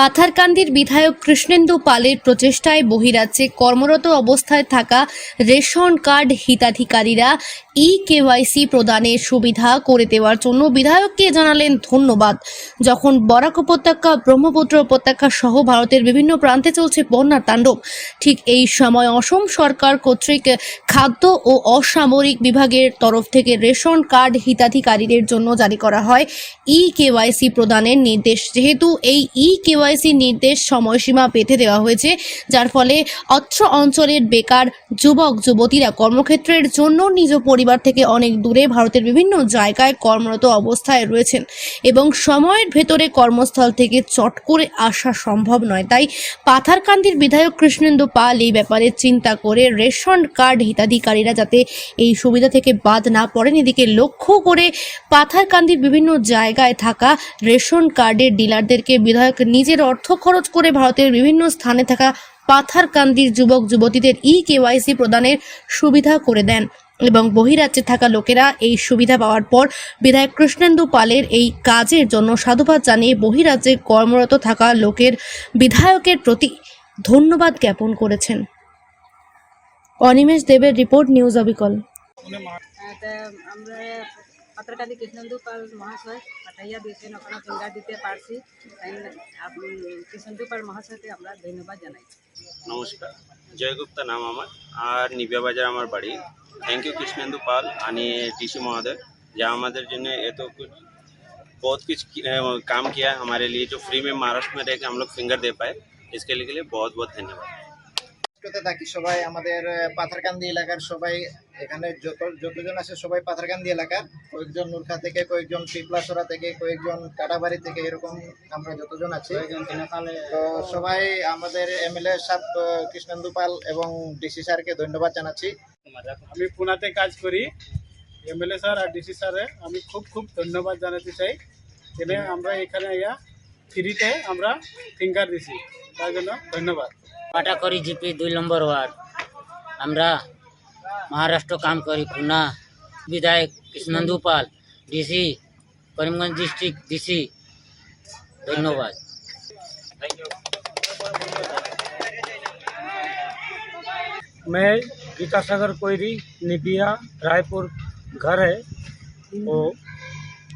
পাথারকান্দির বিধায়ক কৃষ্ণেন্দু পালের প্রচেষ্টায় বহিরাজ্যে কর্মরত অবস্থায় থাকা রেশন কার্ড হিতাধিকারীরা ই কেওয়াইসি প্রদানের সুবিধা করে দেওয়ার জন্য বিধায়ককে জানালেন ধন্যবাদ। যখন বরাক উপত্যকা, ব্রহ্মপুত্র উপত্যকা সহ ভারতের বিভিন্ন প্রান্তে চলছে বন্যার তাণ্ডব, ঠিক এই সময় অসম সরকার কর্তৃক খাদ্য ও অসামরিক বিভাগের তরফ থেকে রেশন কার্ড হিতাধিকারীদের জন্য জারি করা হয় ই কেওয়াইসি প্রদানের নির্দেশ। যেহেতু এই ই কেওয়াইসি নির্দেশ সময়সীমা বেঁধে দেওয়া হয়েছে, যার ফলে অত্র অঞ্চলের বেকার যুবক, যুবতীরা কর্মক্ষেত্রের জন্য নিজ পরিবার থেকে অনেক দূরে ভারতের বিভিন্ন জায়গায় কর্মরত অবস্থায় রয়েছেন এবং সময়ের ভেতরে কর্মস্থল থেকে চট করে আসা সম্ভব নয়। তাই পাথারকান্দির বিধায়ক কৃষ্ণেন্দু পাল এই ব্যাপারে চিন্তা করে রেশন কার্ড হিতাধিকারীরা যাতে এই সুবিধা থেকে বাদ না পড়েন, এদিকে লক্ষ্য করে পাথারকান্দির বিভিন্ন জায়গায় থাকা রেশন কার্ডের ডিলারদেরকে বিধায়ক নিজের অর্থ খরচ করে ভারতের বিভিন্ন স্থানে থাকা পাথারকান্দির যুবক, যুবতীদের ই কেওয়াইসি প্রদানের সুবিধা করে দেন এবং বহিরাজ্যে থাকা লোকেরা এই সুবিধা পাওয়ার পর বিধায়ক কৃষ্ণেন্দু পালের এই কাজের জন্য সাধুবাদ জানিয়ে বহিরাজ্যে কর্মরত থাকা লোকের বিধায়কের প্রতি ধন্যবাদ জ্ঞাপন করেছেন। অনিমেষ দেবের রিপোর্ট, নিউজ অবিকল। আমরা পত্রকালী কৃষ্ণেন্দু পাল মহাশয় পাঠাইয়া দিয়েছেন ওখানে ফিঙ্গার দিতে পারছি তাই আপনি কৃষ্ণেন্দু পাল মহাশয়কে আমরা ধন্যবাদ জানাই নমস্কার জয় গুপ্তা নাম আমার আর নিবিয়া বাজার আমার বাড়ি थैंक यू कृष्णेंदु पाल आणि टीसी महोदय जो हमारे जन ये तो कुछ बहुत कुछ कि- अ, काम किया हमारे लिए जो फ्री में महाराष्ट्र में रह के हम लोग फिंगर दे पाए इसके लिए के लिए बहुत बहुत धन्यवाद তে থাকি সবাই আমাদের আহ, পাথারকান্দি এলাকার সবাই এখানে যত যতজন আছে সবাই পাথারকান্দি এলাকার কয়েকজন নুরখা থেকে কয়েকজন পিপলাসরা থেকে কয়েকজন কাটাবাড়ি থেকে এরকম আমরা যতজন আছি। তো সবাই আমাদের এমএলএ আহ, কৃষ্ণেন্দু পাল এবং ডিসি স্যারকে ধন্যবাদ জানাচ্ছি। আমি পুনাতে কাজ করি। এমএলএ স্যার আর ডিসি স্যারে আমি খুব খুব ধন্যবাদ জানাতে চাই। কেন আমরা এখানে ইয়া ফ্রিতে আমরা ফিঙ্গার দিছি। তার জন্য ধন্যবাদ। পাটাকরি জিপি দুই নম্বর ওয়ার্ড। আমরা महाराष्ट्र काम करी पुन्हा विधायक Krishnendu Paul DC Karimganj district DC धन्यवाद. मैं गीता सागर कोयरी निबिया रायपुर घर है। वो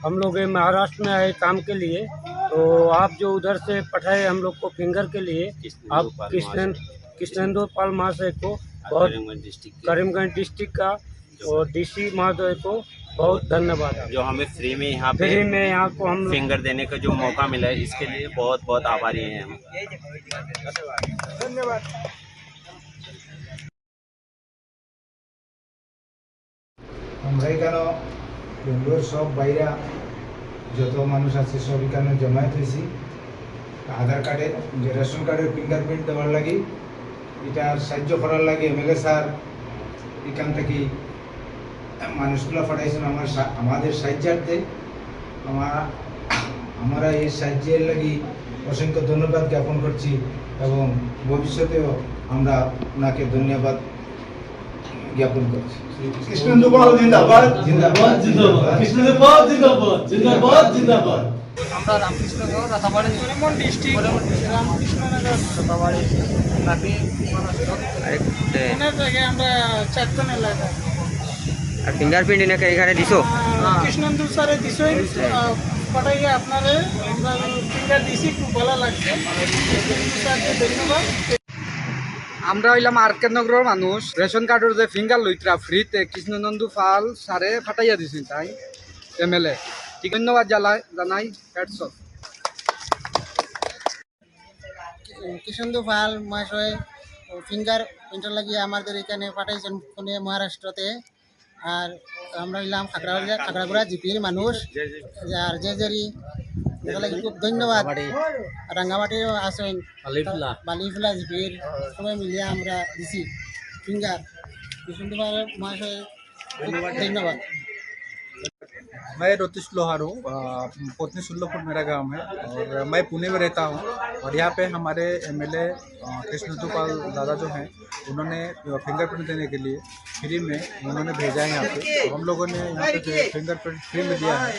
हम लोग महाराष्ट्र में आए काम के लिए। तो आप जो उधर से पठाए हम लोग को फिंगर के लिए आप कृष्ण कृष्णेंद्र पाल महाशय को बहुत करीमगंज डिस्ट्रिक्ट के करीमगंज डिस्ट्रिक्ट का और डीसी महोदय को बहुत धन्यवाद जो हमें फ्री में यहाँ पे फ्री में यहाँ को हम फिंगर देने का जो मौका मिला है इसके लिए बहुत बहुत आभारी हैं हम আমরা এখানে বেঙ্গলোর সব বাইরা যত মানুষ আছে সব এখানে জমায়েত হয়েছি আধার কার্ডের যে রেশন কার্ডের ফিঙ্গারপ্রিন্ট দেওয়ার লাগি এটা সাহায্য করার লাগে এমএলএ স্যার এখান থেকে মানুষগুলো পাঠাইছেন আমার আমাদের সাহায্যার্থে। আমার আমরা এই সাহায্যের লাগি অসংখ্য ধন্যবাদ জ্ঞাপন করছি এবং ভবিষ্যতেও আমরা ওনাকে ধন্যবাদ জ্ঞাপন করছি। কৃষ্ণেন্দু পাল জিন্দাবাদ। জিন্দাবাদ। জিন্দাবাদ কৃষ্ণেন্দু পাল জিন্দাবাদ। জিন্দাবাদ জিন্দাবাদ। আমরা রামকৃষ্ণগড় রাতাবাড়ি। ডিস্ট্রিক্ট। রামকৃষ্ণনগর। রাতাবাড়ি নাপি মহারাষ্ট্র। থেকে আমরা চারজন এলাকা। আর ফিঙ্গারপ্রিন্ট এনেকে এখানে দিছো? কৃষ্ণেন্দু স্যারে দিছই। পাঠাইয়া আপনারে আমরা ফিঙ্গার দিছি খুব ভালো লাগছে। স্যারকে ধন্যবাদ। আমরা হইলাম আর্কের নগরের মানুষ। রেশন কার্ডের যে ফিঙ্গার লইত্রা ফ্রিতে কৃষ্ণনন্দু ফাল সারে ফাটাইয়া দিছেন তাই এমএলএ ঠিক ধন্যবাদ জানাই জানাই হেডস অফ কৃষ্ণেন্দু পাল মহাশয় ফিঙ্গার প্রিন্টার লাগিয়ে আমাদের এখানে পাঠাইছেন ফোনে মহারাষ্ট্রতে। আর আমরা হইলাম খাগড়াগুড়া খাগড়াগুড়া জিপির মানুষ। আর যে জেরি খুব ধন্যবাদ। রাঙ্গামাটিও আছেন। বালিফুলা। জিপির সবাই মিলিয়ে আমরা দিছি ফিঙ্গার। কৃষ্ণেন্দু পাল মহাশয় ধন্যবাদ। मैं रोतिश लोहारू पत्नी सुल्लोपुर मेरा गाँव है, और मैं पुणे में रहता हूँ, और यहाँ पे हमारे एमएलए कृष्ण दुपाल दादा जो हैं, उन्होंने फिंगरप्रिंट देने के लिए फ्री में उन्होंने भेजा है यहाँ पे हम लोगों ने यहाँ पे फिंगरप्रिंट फ्री में दिया है,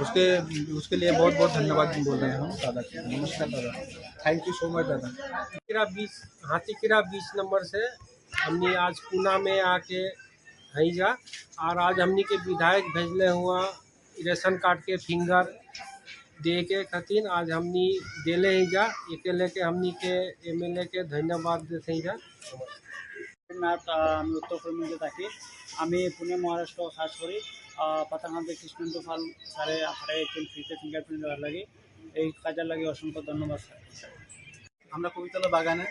उसके उसके लिए बहुत बहुत धन्यवाद बोल रहे हैं हम दादा के नमस्कार दादा थैंक यू सो मच दादा। किरा बीस, हाथी किरा बीस नंबर से हमने आज पूना में आके हई जा, और आज हमने के विधायक भेजने हुआ रेशन कार्ड के फिंगर दे के खातिर आज हमनी देले ही जा एके लेके हमनी के एमएलए के धन्यवाद देते ही जा নাথ আমি উত্তর করিমগঞ্জে থাকি আমি পুনে মহারাষ্ট্র কাজ করি পাতাকান্তে কৃষ্ণেন্দু ফাল স্যারে হারে একজন ফ্রিতে ফিঙ্গারপ্রিন্ট দেওয়ার লাগে এই কাজের লাগে অসংখ্য ধন্যবাদ স্যার আমরা কবিতলা বাগানে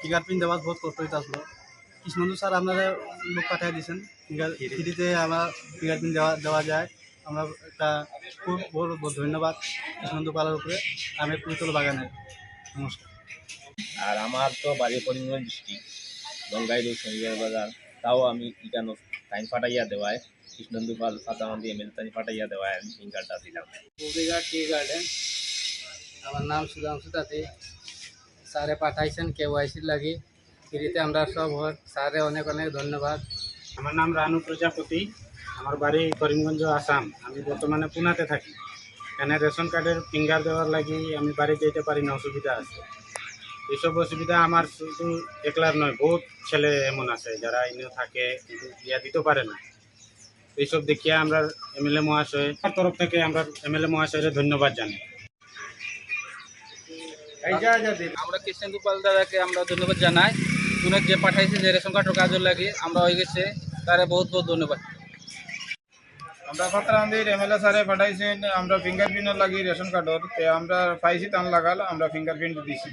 ফিঙ্গারপ্রিন্ট দেওয়ার বহুত কষ্ট হইতে আসলো কৃষ্ণন্দু স্যার আপনারা লোক পাঠিয়ে দিয়েছেন ফিঙ্গার ফ্রিতে আমার ফিঙ্গারপ্রিন্ট দেওয়া দেওয়া যায় আমরা একটা খুব বহুত ধন্যবাদ কৃষ্ণন্দু পালার উপরে। আমি কবিতলা বাগানে নমস্কার। আর আমার তো বাড়ি করিমগঞ্জ ডিস্ট্রিক্ট গঙ্গাইরু শনিবার বাজার। তাও আমি ইকানো টাইম ফাটাইয়া দেওয়ায় কৃষ্ণন্দু পাল ফাতামান্দি এমএল টাইম ফাটাইয়া দেওয়ায় আমি ফিঙ্গারটা দিলাম। গোবিঘাট টি গার্ডেন আমার নাম সুধাংশু তাঁতি স্যারে পাঠাইছেন কে ওয়াইসির লাগি। ফ্রিতে আমরা সব হয়। স্যারে অনেক অনেক ধন্যবাদ। আমার নাম রানু প্রজাপতি। আমার বাড়ি করিমগঞ্জ, আসাম। আমি বর্তমানে পুনাতে থাকি। এখানে রেশন কার্ডের ফিঙ্গার দেওয়ার লাগি আমি বাড়ি যেতে পারি না, অসুবিধা আছে। এইসব অসুবিধা আমার শুধু একলার নয়, বহুত ছেলে এমন আছে যারা এনে থাকে, কিন্তু ইয়া দিতে পারে না। এইসব দেখিয়া আমরা এমএলএ মহাশয়, তার তরফ থেকে আমরা এমএলএ মহাশয়ের ধন্যবাদ জানাই। আমরা কৃষ্ণেন্দু পাল দাদাকে আমরা ধন্যবাদ জানাই। উনি যে পাঠাইছে যে রেশন কার্ডের কাজের লাগে, আমরা হয়ে গেছে তারে বহুত বহুত ধন্যবাদ। আমরা ফাতরান্দির এমএলএ স্যারে পাঠাইছেন, আমরা ফিঙ্গারপ্রিন্ট লাগি রেশন কার্ডর আমরা পাইছি তান লাগাল, আমরা ফিঙ্গারপ্রিন্ট দিছি।